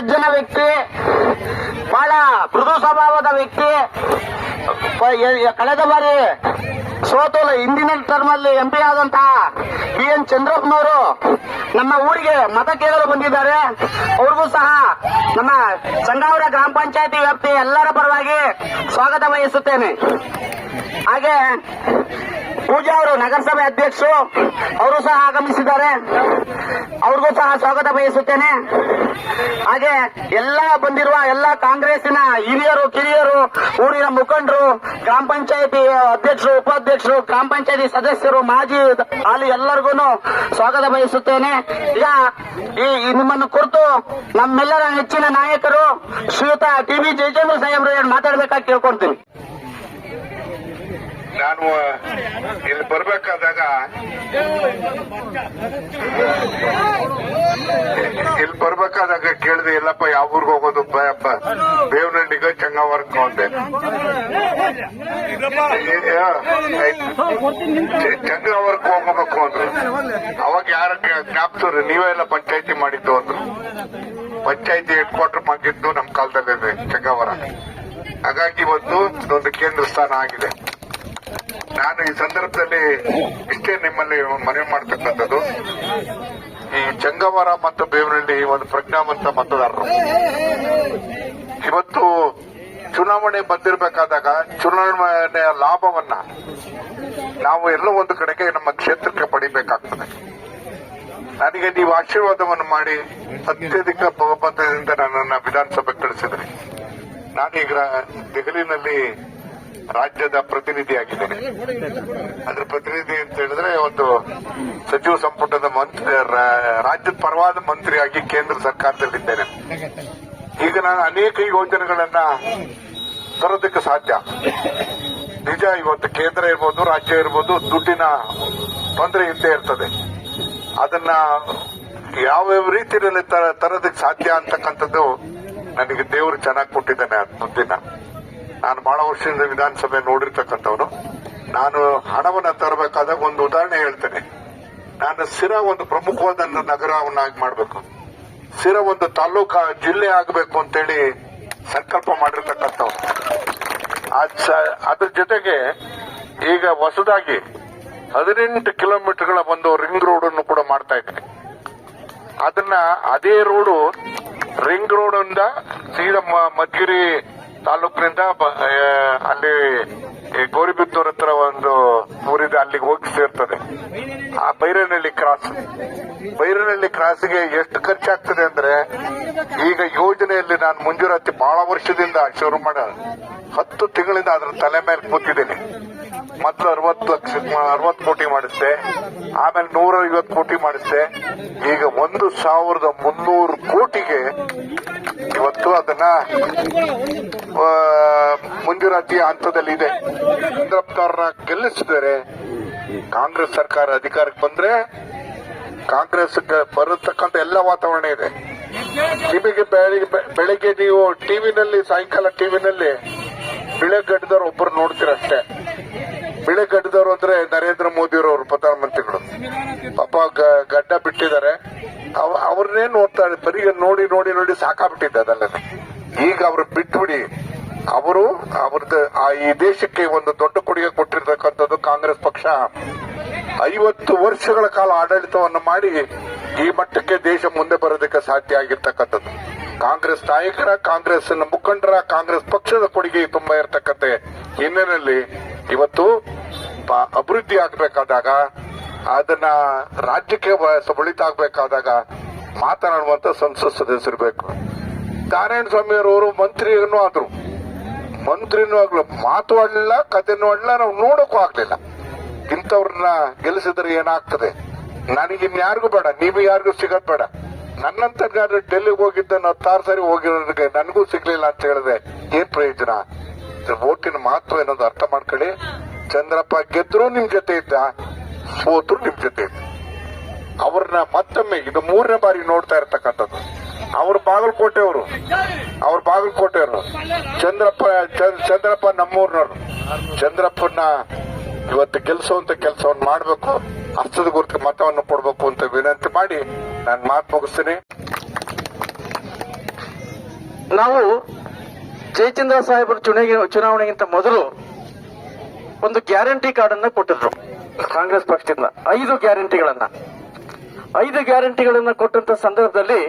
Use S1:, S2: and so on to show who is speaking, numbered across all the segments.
S1: ಸಜ್ಜನ ವ್ಯಕ್ತಿ, ಬಹಳ ಮೃದು ಸ್ವಭಾವದ ವ್ಯಕ್ತಿ. ಕಳೆದ ಬಾರಿ ಸೋತು ಹಿಂದಿನ ಟರ್ಮ್ ಅಲ್ಲಿ ಎಂ ಪಿ ಆದಂತಹ ಬಿ ಎನ್ ಚಂದ್ರಪ್ಪನವರು ನಮ್ಮ ಊರಿಗೆ ಮತ ಕೇಳಲು ಬಂದಿದ್ದಾರೆ. ಅವ್ರಿಗೂ ಸಹ ನಮ್ಮ ಚಂಗಾವರ ಗ್ರಾಮ ಪಂಚಾಯತಿ ವ್ಯಾಪ್ತಿ ಎಲ್ಲರ ಪರವಾಗಿ ಸ್ವಾಗತ ಬಯಸುತ್ತೇನೆ ಹಾಗೆ ಪೂಜಾ ಅವರು ನಗರಸಭೆ ಅಧ್ಯಕ್ಷರು, ಅವರು ಸಹ ಆಗಮಿಸಿದ್ದಾರೆ. ಅವ್ರಿಗೂ ಸಹ ಸ್ವಾಗತ ಬಯಸುತ್ತೇನೆ. ಹಾಗೆ ಎಲ್ಲ ಬಂದಿರುವ ಎಲ್ಲ ಕಾಂಗ್ರೆಸ್ಸಿನ ಹಿರಿಯರು, ಕಿರಿಯರು, ಊರಿನ ಮುಖಂಡರು, ಗ್ರಾಮ ಪಂಚಾಯತಿ ಅಧ್ಯಕ್ಷರು, ಉಪಾಧ್ಯಕ್ಷರು, ಗ್ರಾಮ ಪಂಚಾಯತಿ ಸದಸ್ಯರು, ಮಾಜಿ ಅಲ್ಲಿ ಎಲ್ಲರಿಗೂ ಸ್ವಾಗತ ಬಯಸುತ್ತೇನೆ. ಈಗ ಈ ನಿಮ್ಮನ್ನು ಕುರಿತು ನಮ್ಮೆಲ್ಲರ ನೆಚ್ಚಿನ ನಾಯಕರು ಶ್ರೀಯುತ ಟಿ ವಿ ಜಯಚಂದ್ರ ಸಾಹೇಬ್ರು ಮಾತಾಡ್ಬೇಕಾಗಿ ಕೇಳ್ಕೊಂತೀನಿ
S2: ನಾನು, ಇಲ್ಲಿ ಬರ್ಬೇಕಾದಾಗ ಇಲ್ಲಿ ಬರ್ಬೇಕಾದಾಗ ಕೇಳಿದೆ ಎಲ್ಲಪ್ಪ ಯಾವ ಊರ್ಗ್ ಹೋಗೋದು ಬೇವನಹಳ್ಳಿಗ ಅಂತೆ ಅಂದೆ. ಚಂಗಾವರ್ಗ ಹೋಗಬೇಕು ಅಂದ್ರು. ಅವಾಗ ಯಾರ ನೀವೇ ಎಲ್ಲ ಪಂಚಾಯತಿ ಮಾಡಿದ್ದು ಅಂದ್ರು. ಪಂಚಾಯತಿ ಹೆಡ್ ಕ್ವಾರ್ಟರ್ ಮಾಡಿದ್ದು ನಮ್ ಕಾಲದಲ್ಲಿ ಚಂಗವರ. ಹಾಗಾಗಿ ಇವತ್ತು ಒಂದು ಕೇಂದ್ರ ಸ್ಥಾನ ಆಗಿದೆ. ನಾನು ಈ ಸಂದರ್ಭದಲ್ಲಿ ಇಷ್ಟೇ ನಿಮ್ಮಲ್ಲಿ ಮನವಿ ಮಾಡ್ತಕ್ಕಂಥದ್ದು. ಈ ಚಂಗವರ ಮತ್ತು ಬೇವನಹಳ್ಳಿ ಒಂದು ಪ್ರಜ್ಞಾವಂತ ಮತದಾರರು. ಇವತ್ತು ಚುನಾವಣೆ ಬಂದಿರಬೇಕಾದಾಗ ಚುನಾವಣೆಯ ಲಾಭವನ್ನ ನಾವು ಎಲ್ಲೋ ಒಂದು ಕಡೆಗೆ ನಮ್ಮ ಕ್ಷೇತ್ರಕ್ಕೆ ಪಡಿಬೇಕಾಗ್ತದೆ. ನನಗೆ ನೀವು ಆಶೀರ್ವಾದವನ್ನು ಮಾಡಿ ಅತ್ಯಧಿಕ ಬಹುಮತದಿಂದ ನನ್ನನ್ನು ವಿಧಾನಸಭೆ ಕಳಿಸಿದ್ರಿ. ನಾನೀಗ ದೆಹಲಿನಲ್ಲಿ ರಾಜ್ಯದ ಪ್ರತಿನಿಧಿಯಾಗಿದ್ದೇನೆ. ಅದ್ರ ಪ್ರತಿನಿಧಿ ಅಂತ ಹೇಳಿದ್ರೆ ಒಂದು ಸಚಿವ ಸಂಪುಟದ ಮಂತ್ರಿ ರಾಜ್ಯದ ಪರವಾದ ಮಂತ್ರಿಯಾಗಿ ಕೇಂದ್ರ ಸರ್ಕಾರದಲ್ಲಿದ್ದೇನೆ. ಈಗ ನಾನು ಅನೇಕ ಯೋಜನೆಗಳನ್ನ ತರೋದಕ್ಕೆ ಸಾಧ್ಯ. ನಿಜ ಇವತ್ತು ಕೇಂದ್ರ ಇರ್ಬೋದು, ರಾಜ್ಯ ಇರ್ಬೋದು, ದುಡ್ಡಿನ ತೊಂದರೆ ಇದ್ದೇ ಇರ್ತದೆ. ಅದನ್ನ ಯಾವ್ಯಾವ ರೀತಿಯಲ್ಲಿ ತರ- ತರೋದಕ್ಕೆ ಸಾಧ್ಯ ಅಂತಕ್ಕಂಥದ್ದು ನನಗೆ ದೇವರು ಚೆನ್ನಾಗಿ ಕೊಟ್ಟಿದ್ದಾನೆ ಮುಂದಿನ. ನಾನು ಬಹಳ ವರ್ಷದಿಂದ ವಿಧಾನಸಭೆ ನೋಡಿರ್ತಕ್ಕಂಥವನು. ನಾನು ಹಣವನ್ನ ತರಬೇಕಾದಾಗ ಒಂದು ಉದಾಹರಣೆ ಹೇಳ್ತೇನೆ. ನಾನು ಸಿರ ಒಂದು ಪ್ರಮುಖವಾದ ನಗರವನ್ನಾಗಿ ಮಾಡಬೇಕು. ಸಿರ ಒಂದು ತಾಲೂಕ ಜಿಲ್ಲೆ ಆಗಬೇಕು ಅಂತೇಳಿ ಸಂಕಲ್ಪ ಮಾಡಿರ್ತಕ್ಕಂಥವ್ರು ಅದ್ರ ಜೊತೆಗೆ ಈಗ ಹೊಸದಾಗಿ ಹದಿನೆಂಟು ಕಿಲೋಮೀಟರ್ಗಳ ಒಂದು ರಿಂಗ್ ರೋಡ್ ಅನ್ನು ಕೂಡ ಮಾಡ್ತಾ ಇದ್ದೀನಿ. ಅದನ್ನ ಅದೇ ರೋಡು ರಿಂಗ್ ರೋಡ್ ಇಂದ ಸೀದಾ ಮಧುಗಿರಿ ತಾಲೂಕಿನಿಂದ ಅಲ್ಲಿ ಗೌರಿಬಿದ್ದೂರ್ ಹತ್ರ ಒಂದು ಊರಿದೆ, ಅಲ್ಲಿಗೆ ಹೋಗಿ ಸೇರ್ತದೆ. ಆ ಬೈರನಹಳ್ಳಿ ಕ್ರಾಸ್ ಬೈರನಹಳ್ಳಿ ಕ್ರಾಸ್ಗೆ ಎಷ್ಟು ಖರ್ಚಾಗ್ತದೆ ಅಂದ್ರೆ, ಈಗ ಯೋಜನೆಯಲ್ಲಿ ನಾನು ಮುಂಜೂರಾತಿ ಬಹಳ ವರ್ಷದಿಂದ ಶುರು ಮಾಡ, ಹತ್ತು ತಿಂಗಳಿಂದ ಅದ್ರ ತಲೆ ಮೇಲೆ ಕೂತಿದ್ದೀನಿ. ಮೊದಲು ಅರವತ್ತು ಲಕ್ಷ, ಅರವತ್ತು ಕೋಟಿ ಮಾಡಿಸ್ದೆ, ಆಮೇಲೆ ನೂರ ಐವತ್ತು ಕೋಟಿ ಮಾಡಿಸ್ದೆ, ಈಗ ಒಂದು ಸಾವಿರದ ಮುನ್ನೂರು ಕೋಟಿಗೆ ಇವತ್ತು ಅದನ್ನ ಮುಂಜೂರಾತಿ ಹಂತದಲ್ಲಿ ಇದೆ. ಚಂದ್ರಪ್ಪನವ್ರನ್ನ ಗೆಲ್ಲಿಸಿದರೆ ಕಾಂಗ್ರೆಸ್ ಸರ್ಕಾರ ಅಧಿಕಾರಕ್ಕೆ ಬಂದ್ರೆ ಕಾಂಗ್ರೆಸ್ ಬರತಕ್ಕಂತ ಎಲ್ಲ ವಾತಾವರಣ ಇದೆ. ನಿಮಗೆ ಬೆಳಿಗ್ಗೆ ನೀವು ಟಿವಿನಲ್ಲಿ, ಸಾಯಂಕಾಲ ಟಿವಿನಲ್ಲಿ ಬಿಳೆಗಡ್ಡದವ್ರು ಒಬ್ಬರು ನೋಡ್ತೀರಷ್ಟೇ ಬಿಳೆಗಡ್ಡದವ್ರು ಅಂದ್ರೆ ನರೇಂದ್ರ ಮೋದಿಯವರು ಪ್ರಧಾನಮಂತ್ರಿಗಳು. ಪಾಪ ಗಡ್ಡ ಬಿಟ್ಟಿದ್ದಾರೆ. ಅವ್ರನ್ನೇ ನೋಡ್ತಾರೆ ಬರೀ ನೋಡಿ ನೋಡಿ ನೋಡಿ ಸಾಕಾಗ್ಬಿಟ್ಟಿದ್ದೆ ಅದನ್ನ ಈಗ ಅವ್ರು ಬಿಟ್ಬಿಡಿ. ಅವರು ಅವ್ರದ್ದು ಆ ಈ ದೇಶಕ್ಕೆ ಒಂದು ದೊಡ್ಡ ಕೊಡುಗೆ ಕೊಟ್ಟಿರ್ತಕ್ಕಂಥದ್ದು ಕಾಂಗ್ರೆಸ್ ಪಕ್ಷ. ಐವತ್ತು ವರ್ಷಗಳ ಕಾಲ ಆಡಳಿತವನ್ನು ಮಾಡಿ ಈ ಮಟ್ಟಕ್ಕೆ ದೇಶ ಮುಂದೆ ಬರೋದಕ್ಕೆ ಸಾಧ್ಯ ಆಗಿರ್ತಕ್ಕಂಥದ್ದು. ಕಾಂಗ್ರೆಸ್ ನಾಯಕರ ಕಾಂಗ್ರೆಸ್ ಮುಖಂಡರ, ಕಾಂಗ್ರೆಸ್ ಪಕ್ಷದ ಕೊಡುಗೆ ತುಂಬಾ ಇರತಕ್ಕಂತೆ ಹಿನ್ನೆಲೆಯಲ್ಲಿ ಇವತ್ತು ಅಭಿವೃದ್ಧಿ ಆಗ್ಬೇಕಾದಾಗ ಅದನ್ನ ರಾಜ್ಯಕ್ಕೆ ಆಗ್ಬೇಕಾದಾಗ ಮಾತನಾಡುವಂತ ಸಂಸತ್ ಸದಸ್ಯರಿರ್ಬೇಕು. ನಾರಾಯಣ ಸ್ವಾಮಿ ಅವರು ಮಂತ್ರಿನೂ ಆದ್ರು. ಮಂತ್ರಿನೂ ಆಗ್ಲು ಮಾತು ಆಡ್ಲಿಲ್ಲ ಕಥೆನೂ ಆಡ್ಲಿಲ್ಲ, ನಾವು ನೋಡಕ್ಕೂ ಆಗ್ಲಿಲ್ಲ. ಇಂಥವ್ರನ್ನ ಗೆಲ್ಲಿಸಿದ್ರೆ ಏನಾಗ್ತದೆ? ನನಗೆ ಇನ್ಯಾರಿಗೂ ಬೇಡ ನೀವು ಯಾರಿಗೂ ಸಿಗೋದು ಬೇಡ. ನನ್ನಂತ ಡೆಲ್ಲಿಗೆ ಹೋಗಿದ್ದ ಹತ್ತಾರು ಸಾರಿ ಹೋಗಿರೋದಕ್ಕೆ ನನಗೂ ಸಿಗ್ಲಿಲ್ಲ ಅಂತ ಹೇಳಿದೆ ಏನ್ ಪ್ರಯೋಜನ? ಓಟಿನ ಮಹತ್ವ ಏನೋದು ಅರ್ಥ ಮಾಡ್ಕೊಳ್ಳಿ. ಚಂದ್ರಪ್ಪ ಗೆದ್ರು ನಿಮ್ ಜೊತೆ ಇದ್ದ ಸೋತ್ರು ನಿಮ್ ಜೊತೆ. ಅವ್ರನ್ನ ಮತ್ತೊಮ್ಮೆ ಇದು ಮೂರನೇ ಬಾರಿ ನೋಡ್ತಾ ಇರ್ತಕ್ಕಂಥದ್ದು. ಅವ್ರ ಬಾಗಲಕೋಟೆಯವರು ಅವ್ರ ಬಾಗಲಕೋಟೆಯವರು, ಚಂದ್ರಪ್ಪ, ಚಂದ್- ಚಂದ್ರಪ್ಪ ನಮ್ಮೂರ್ನವ್ರು. ಚಂದ್ರಪ್ಪನ ಇವತ್ತು ಗೆಲ್ಸುವಂತ ಕೆಲಸವನ್ನು ಮಾಡಬೇಕು, ಹಸ್ತದ ಗುರುತು ಮತವನ್ನು ಕೊಡಬೇಕು ಅಂತ ವಿನಂತಿ ಮಾಡಿ ನಾನು ಮಾತು ಮುಗಿಸ್ತೀನಿ.
S3: ನಾವು ಜಯಚಂದ್ರ ಸಾಹೇಬರ ಚುನಾವಣೆ ಚುನಾವಣೆಗಿಂತ ಮೊದಲು ಒಂದು ಗ್ಯಾರಂಟಿ ಕಾರ್ಡ್ ಕೊಟ್ಟಿದ್ರು. ಕಾಂಗ್ರೆಸ್ ಪಕ್ಷದಿಂದ ಐದು ಗ್ಯಾರಂಟಿಗಳನ್ನ ಐದು ಗ್ಯಾರಂಟಿಗಳನ್ನ ಕೊಟ್ಟಂತ ಸಂದರ್ಭದಲ್ಲಿ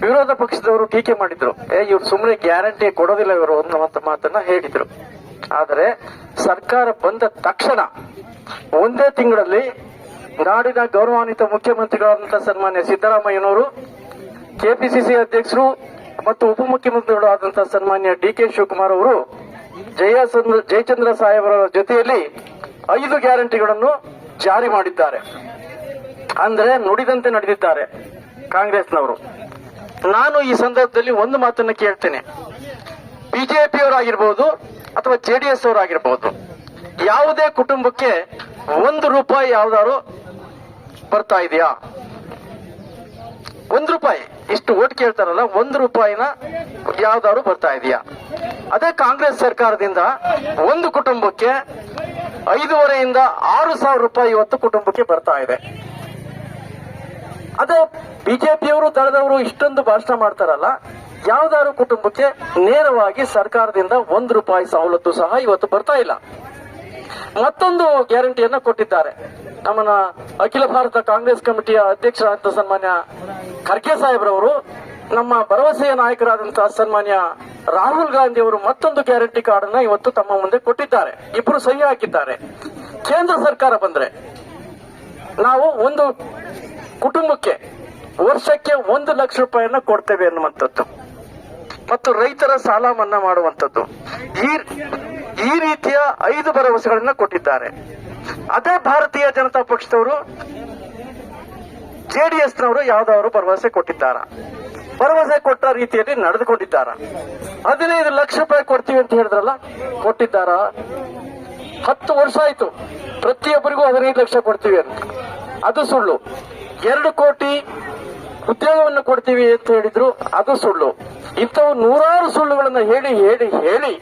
S3: ವಿರೋಧ ಪಕ್ಷದವರು ಟೀಕೆ ಮಾಡಿದ್ರು. ಏ, ಇವ್ರು ಸುಮ್ಮನೆ ಗ್ಯಾರಂಟಿ ಕೊಡೋದಿಲ್ಲ ಇವರು ಅನ್ನುವಂತ ಮಾತನ್ನ ಹೇಳಿದ್ರು. ಆದರೆ ಸರ್ಕಾರ ಬಂದ ತಕ್ಷಣ ಒಂದೇ ತಿಂಗಳಲ್ಲಿ ನಾಡಿನ ಗೌರವಾನ್ವಿತ ಮುಖ್ಯಮಂತ್ರಿಗಳಾದಂತಹ ಸನ್ಮಾನ್ಯ ಸಿದ್ದರಾಮಯ್ಯನವರು, ಕೆಪಿಸಿಸಿ ಅಧ್ಯಕ್ಷರು ಮತ್ತು ಉಪಮುಖ್ಯಮಂತ್ರಿಗಳು ಆದಂತಹ ಸನ್ಮಾನ್ಯ ಡಿ ಕೆ ಶಿವಕುಮಾರ್ ಅವರು ಜಯಚಂದ್ರ ಜಯಚಂದ್ರ ಸಾಹೇಬರ ಜೊತೆಯಲ್ಲಿ ಐದು ಗ್ಯಾರಂಟಿಗಳನ್ನು ಜಾರಿ ಮಾಡಿದ್ದಾರೆ. ಅಂದ್ರೆ ನುಡಿದಂತೆ ನಡೆದಿದ್ದಾರೆ ಕಾಂಗ್ರೆಸ್ನವರು. ನಾನು ಈ ಸಂದರ್ಭದಲ್ಲಿ ಒಂದು ಮಾತನ್ನ ಕೇಳ್ತೇನೆ. ಬಿಜೆಪಿಯವರಾಗಿರ್ಬೋದು ಅಥವಾ ಜೆಡಿಎಸ್ ಅವರಾಗಿರ್ಬೋದು ಯಾವುದೇ ಕುಟುಂಬಕ್ಕೆ ಒಂದು ರೂಪಾಯಿ ಯಾವ್ದಾದ್ರು ಬರ್ತಾ ಇದೆಯಾ? ಒಂದು ರೂಪಾಯಿ. ಇಷ್ಟು ಓಟ್ ಕೇಳ್ತಾರಲ್ಲ, ಒಂದು ರೂಪಾಯಿನ ಯಾವ್ದಾದ್ರು ಬರ್ತಾ ಇದೆಯಾ? ಅದೇ ಕಾಂಗ್ರೆಸ್ ಸರ್ಕಾರದಿಂದ ಒಂದು ಕುಟುಂಬಕ್ಕೆ ಐದೂವರೆಯಿಂದ ಆರು ಸಾವಿರ ರೂಪಾಯಿ ಇವತ್ತು ಕುಟುಂಬಕ್ಕೆ ಬರ್ತಾ ಇದೆ. ಅದೇ ಬಿಜೆಪಿಯವರು ತಳೆದವರು ಇಷ್ಟೊಂದು ಭಾಷಣ ಮಾಡ್ತಾರಲ್ಲ, ಯಾವ್ದಾದ್ರು ಕುಟುಂಬಕ್ಕೆ ನೇರವಾಗಿ ಸರ್ಕಾರದಿಂದ ಒಂದು ರೂಪಾಯಿ ಸವಲತ್ತು ಸಹ ಇವತ್ತು ಬರ್ತಾ ಇಲ್ಲ. ಮತ್ತೊಂದು ಗ್ಯಾರಂಟಿಯನ್ನ ಕೊಟ್ಟಿದ್ದಾರೆ. ನಮ್ಮನ್ನ ಅಖಿಲ ಭಾರತ ಕಾಂಗ್ರೆಸ್ ಕಮಿಟಿಯ ಅಧ್ಯಕ್ಷರಾದ ಸನ್ಮಾನ್ಯ ಖರ್ಗೆ ಸಾಹೇಬ್ರವರು ನಮ್ಮ ಭರವಸೆಯ ನಾಯಕರಾದಂತಹ ಸನ್ಮಾನ್ಯ ರಾಹುಲ್ ಗಾಂಧಿ ಅವರು ಮತ್ತೊಂದು ಗ್ಯಾರಂಟಿ ಕಾರ್ಡ್ ಅನ್ನ ಇವತ್ತು ತಮ್ಮ ಮುಂದೆ ಕೊಟ್ಟಿದ್ದಾರೆ. ಇಬ್ಬರು ಸಹಿ ಹಾಕಿದ್ದಾರೆ. ಕೇಂದ್ರ ಸರ್ಕಾರ ಬಂದ್ರೆ ನಾವು ಒಂದು ಕುಟುಂಬಕ್ಕೆ ವರ್ಷಕ್ಕೆ ಒಂದು ಲಕ್ಷ ರೂಪಾಯಿಯನ್ನ ಕೊಡ್ತೇವೆ ಅನ್ನುವಂಥದ್ದು. ಮತ್ತು ರೈತರ ಸಾಲ ಮನ್ನಾ ಮಾಡುವಂಥದ್ದು. ಈ ಈ ರೀತಿಯ ಐದು ಭರವಸೆಗಳನ್ನ ಕೊಟ್ಟಿದ್ದಾರೆ. ಅದೇ ಭಾರತೀಯ ಜನತಾ ಪಕ್ಷದವರು ಜೆಡಿಎಸ್ ನವರು ಯಾವ್ದಾದ್ರು ಭರವಸೆ ಕೊಟ್ಟಿದ್ದಾರ? ಭರವಸೆ ಕೊಟ್ಟ ರೀತಿಯಲ್ಲಿ ನಡೆದುಕೊಂಡಿದ್ದಾರ. ಹದಿನೈದು ಲಕ್ಷ ರೂಪಾಯಿ ಕೊಡ್ತೀವಿ ಅಂತ ಹೇಳಿದ್ರಲ್ಲ, ಕೊಟ್ಟಿದ್ದಾರ. ಹತ್ತು ವರ್ಷ ಆಯ್ತು, ಪ್ರತಿಯೊಬ್ಬರಿಗೂ ಹದಿನೈದು ಲಕ್ಷ ಕೊಡ್ತೀವಿ ಅಂತ. ಅದು ಸುಳ್ಳು. ಎರಡು ಕೋಟಿ ಉದ್ಯೋಗವನ್ನು ಕೊಡ್ತೀವಿ ಅಂತ ಹೇಳಿದ್ರು, ಅದು ಸುಳ್ಳು. ಇಂಥವು ನೂರಾರು ಸುಳ್ಳುಗಳನ್ನು ಹೇಳಿ ಹೇಳಿ ಹೇಳಿ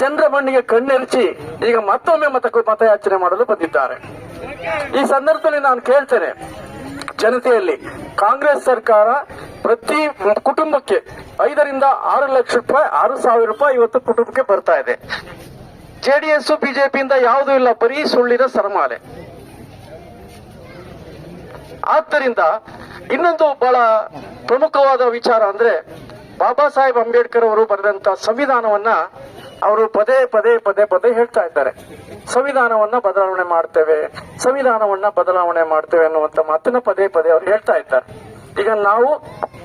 S3: ಚಂದ್ರ ಮಣ್ಣಿಗೆ ಕಣ್ಣೆರಚಿ ಈಗ ಮತ್ತೊಮ್ಮೆ ಮತ ಮತಯಾಚನೆ ಮಾಡಲು ಬಂದಿದ್ದಾರೆ. ಈ ಸಂದರ್ಭದಲ್ಲಿ ನಾನು ಕೇಳ್ತೇನೆ ಜನತೆಯಲ್ಲಿ ಕಾಂಗ್ರೆಸ್ ಸರ್ಕಾರ ಪ್ರತಿ ಕುಟುಂಬಕ್ಕೆ ಐದರಿಂದ ಆರು ಲಕ್ಷ ರೂಪಾಯಿ, ಆರು ಸಾವಿರ ರೂಪಾಯಿ ಇವತ್ತು ಕುಟುಂಬಕ್ಕೆ ಬರ್ತಾ ಇದೆ. ಜೆಡಿಎಸ್ ಬಿಜೆಪಿಯಿಂದ ಯಾವುದೂ ಇಲ್ಲ, ಬರೀ ಸುಳ್ಳಿನ ಸರಮಾಲೆ. ಆದ್ದರಿಂದ ಇನ್ನೊಂದು ಬಹಳ ಪ್ರಮುಖವಾದ ವಿಚಾರ ಅಂದ್ರೆ ಬಾಬಾ ಸಾಹೇಬ್ ಅಂಬೇಡ್ಕರ್ ಅವರು ಬರೆದಂತ ಸಂವಿಧಾನವನ್ನ ಅವರು ಪದೇ ಪದೇ ಪದೇ ಪದೇ ಹೇಳ್ತಾ ಇದ್ದಾರೆ. ಸಂವಿಧಾನವನ್ನ ಬದಲಾವಣೆ ಮಾಡ್ತೇವೆ, ಸಂವಿಧಾನವನ್ನ ಬದಲಾವಣೆ ಮಾಡ್ತೇವೆ ಅನ್ನುವಂತ ಮಾತನ್ನ ಪದೇ ಪದೇ ಅವರು ಹೇಳ್ತಾ ಇದ್ದಾರೆ. ಈಗ ನಾವು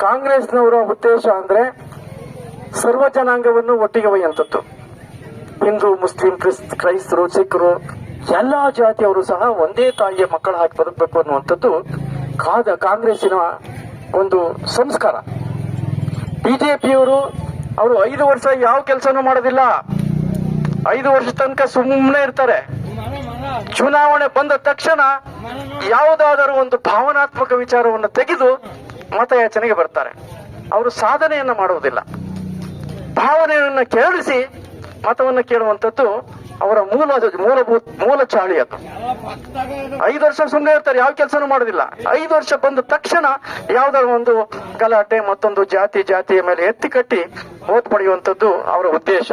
S3: ಕಾಂಗ್ರೆಸ್ನವರ ಉದ್ದೇಶ ಅಂದ್ರೆ ಸರ್ವ ಜನಾಂಗವನ್ನು ಒಟ್ಟಿಗೆ ಒಯ್ಯುವಂಥದ್ದು ಹಿಂದೂ, ಮುಸ್ಲಿಂ, ಕ್ರಿಸ್, ಕ್ರೈಸ್ತರು ಸಿಖ್ರು ಎಲ್ಲಾ ಜಾತಿಯವರು ಸಹ ಒಂದೇ ತಾಯಿಯ ಮಕ್ಕಳ ಹಾಕಿ ಬದುಕಬೇಕು ಅನ್ನುವಂಥದ್ದು ಕಾದ ಕಾಂಗ್ರೆಸ್ಸಿನ ಒಂದು ಸಂಸ್ಕಾರ. ಬಿಜೆಪಿಯವರು ಅವರು ಐದು ವರ್ಷ ಯಾವ ಕೆಲಸನೂ ಮಾಡೋದಿಲ್ಲ. ಐದು ವರ್ಷ ತನಕ ಸುಮ್ಮನೆ ಇರ್ತಾರೆ. ಚುನಾವಣೆ ಬಂದ ತಕ್ಷಣ ಯಾವುದಾದರೂ ಒಂದು ಭಾವನಾತ್ಮಕ ವಿಚಾರವನ್ನು ತೆಗೆದು ಮತಯಾಚನೆಗೆ ಬರ್ತಾರೆ. ಅವರು ಸಾಧನೆಯನ್ನ ಮಾಡುವುದಿಲ್ಲ. ಭಾವನೆಯನ್ನ ಕೇಳಿಸಿ ಮತವನ್ನು ಕೇಳುವಂತದ್ದು ಅವರ ಮೂಲ ಮೂಲಭೂತ, ಮೂಲ ಚಾಳಿ ಅದು. ಐದು ವರ್ಷ ಸುಮ್ಮನೆ ಇರ್ತಾರೆ, ಯಾವ ಕೆಲಸನೂ ಮಾಡೋದಿಲ್ಲ. ಐದು ವರ್ಷ ಬಂದ ತಕ್ಷಣ ಯಾವ್ದಾದ್ರು ಒಂದು ಗಲಾಟೆ ಮತ್ತೊಂದು ಜಾತಿ, ಜಾತಿಯ ಮೇಲೆ ಎತ್ತಿ ಕಟ್ಟಿ ಓದ್ ಪಡೆಯುವಂತದ್ದು ಅವರ ಉದ್ದೇಶ.